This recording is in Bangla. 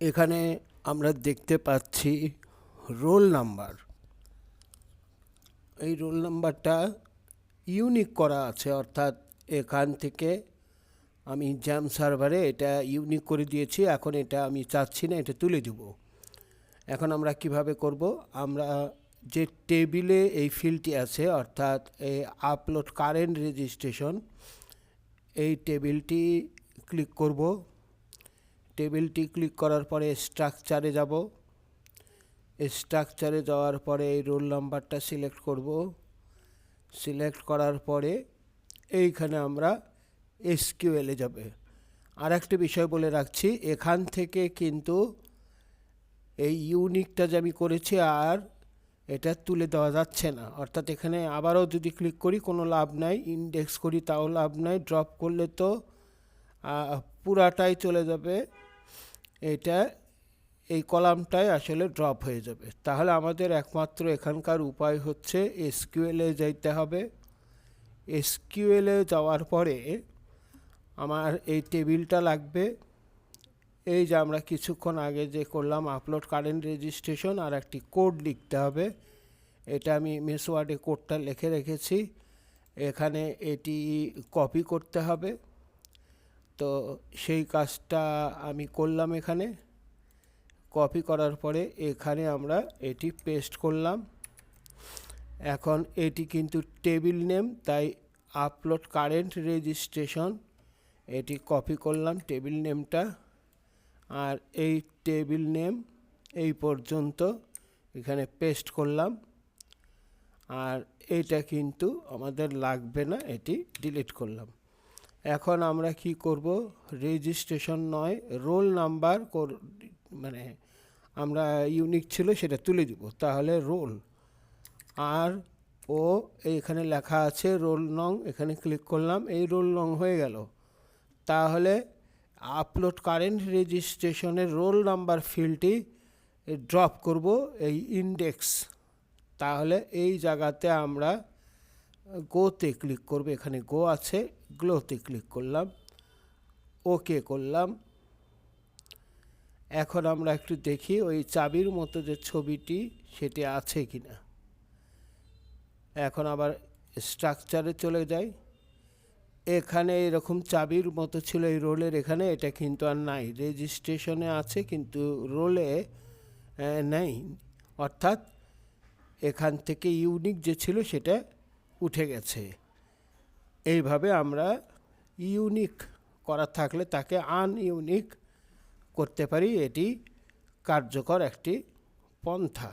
এখানে আমরা দেখতে পাচ্ছি রোল নাম্বার। এই রোল নাম্বারটা ইউনিক করা আছে, অর্থাৎ এখান থেকে আমি জ্যাম সার্ভারে এটা ইউনিক করে দিয়েছি, এখন এটা আমি চাচ্ছি না, এটা তুলে দেব। এখন আমরা কীভাবে করব? আমরা যে টেবিলে এই ফিল্ডটি আছে, অর্থাৎ এই আপলোড কারেন্ট রেজিস্ট্রেশন, এই টেবিলটি ক্লিক করব। টেবিলটি ক্লিক করার পরে স্ট্রাকচারে যাব। স্ট্রাকচারে যাওয়ার পরে এই রোল নাম্বারটা সিলেক্ট করব। সিলেক্ট করার পরে এইখানে আমরা এসকিউএলে যাবে। আর একটা বিষয় বলে রাখছি, এখান থেকে কিন্তু এই ইউনিকটা যে আমি করেছি আর এটা তুলে দেওয়া যাচ্ছে না। অর্থাৎ এখানে আবারও যদি ক্লিক করি কোনো লাভ নাই, ইন্ডেক্স করি তাও লাভ নাই, ড্রপ করলে তো পুরাটাই চলে যাবে। এটা, এই কলামটাই আসলে ড্রপ হয়ে যাবে। তাহলে আমাদের একমাত্র এখানকার উপায় হচ্ছে এসকিউএলে যাইতে হবে। এসকিউএলে যাওয়ার পরে আমার এই টেবিলটা লাগবে। এই যে আমরা কিছুক্ষণ আগে যে করলাম আপলোড কারেন্ট রেজিস্ট্রেশন আর একটি কোড লিখতে হবে। এটা আমি মেসওয়ার্ডে কোডটা লিখে রেখেছি। এখানে এটি কপি করতে হবে। তো সেই কাজটা আমি করলাম এখানে। কপি করার পরে এখানে আমরা এটি পেস্ট করলাম। এখন এটি কিন্তু টেবিল নেম, তাই আপলোড কারেন্ট রেজিস্ট্রেশন। এটি কপি করলাম টেবিল নেমটা। আর এই টেবিল নেম এই পর্যন্ত এখানে পেস্ট করলাম। আর এটা কিন্তু আমাদের লাগবে না, এটি ডিলিট করলাম। এখন আমরা কি করব? রেজিস্ট্রেশন নয় রোল নাম্বার মানে আমরা ইউনিক ছিল সেটা তুলে দিব। তাহলে রোল আর ও এখানে লেখা আছে রোল নং এখানে ক্লিক করলাম, এই রোল নং হয়ে গেল। তাহলে আপলোড কারেন্ট রেজিস্ট্রেশনের রোল নাম্বার ফিল্ডটি ড্রপ করব এই ইন্ডেক্স তাহলে এই জায়গাতে আমরা গোতে ক্লিক করব, এখানে গো আছে। গ্লোতে ক্লিক করলাম ওকে করলাম। এখন আমরা একটু দেখি ওই চাবির মতো যে ছবিটি সেটি আছে কি না এখন আবার স্ট্রাকচারে চলে যাই। এখানে এরকম চাবির মতো ছিল এই রোলের এখানে, এটা কিন্তু আর নাই। রেজিস্ট্রেশনে আছে কিন্তু রোলে নেই। অর্থাৎ এখান থেকে ইউনিক যে ছিল সেটা উঠে গেছে। এইভাবে আমরা ইউনিক করা থাকলে তাকে আনইউনিক করতে পারি। এটি কার্যকর একটি পন্থা।